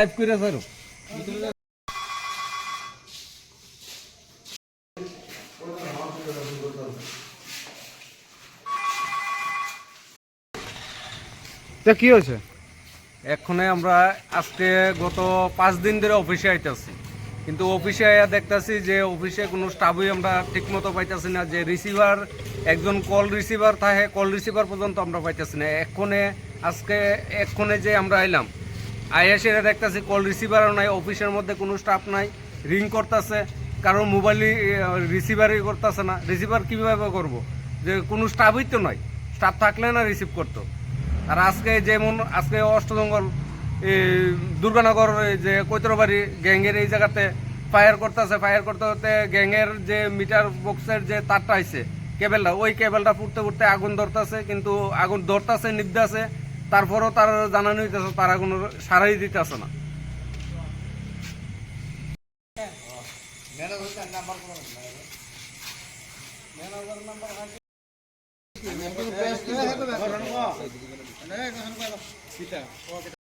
Type করে sir তা কি হয়েছে? এক্ষণে আমরা আজকে গত পাঁচ দিন ধরে অফিসে আইতেছি। কিন্তু অফিসে আইয়া দেখতেছি যে অফিসে কোনো স্টাফই আমরা ঠিক মতো পাইতেছি না যে রিসিভার একজন কল রিসিভার থাকে কল রিসিভার পর্যন্ত আমরা পাইতেছি না। এক্ষণে আজকে এক্ষণে যে আমরা আইলাম সেটা দেখতেছি কল রিসিভারও নাই অফিসের মধ্যে কোনো স্টাফ নাই রিং করতেছে, কারও মোবাইলই রিসিভারই করতেছে না। রিসিভার কীভাবে করব? যে কোনো স্টাফই তো নাই। স্টাফ থাকলে না রিসিভ করতো। আর আজকে যেমন, আজকে অষ্টজঙ্গল এই দুর্গানগর যে কৈতরবাড়ি গ্যাংয়ের এই জায়গাতে ফায়ার করতেছে ফায়ার করতে করতে গ্যাংয়ের যে মিটার বক্সের যে তারটা আইছে কেবেলটা ওই কেবেলটা ফুটতে ফুটতে আগুন ধরতেছে, কিন্তু আগুন ধরতেছে নিবদাছে তারপরও তার জানানো হইতেছে তারা কোনো সারাই দিতেছে না।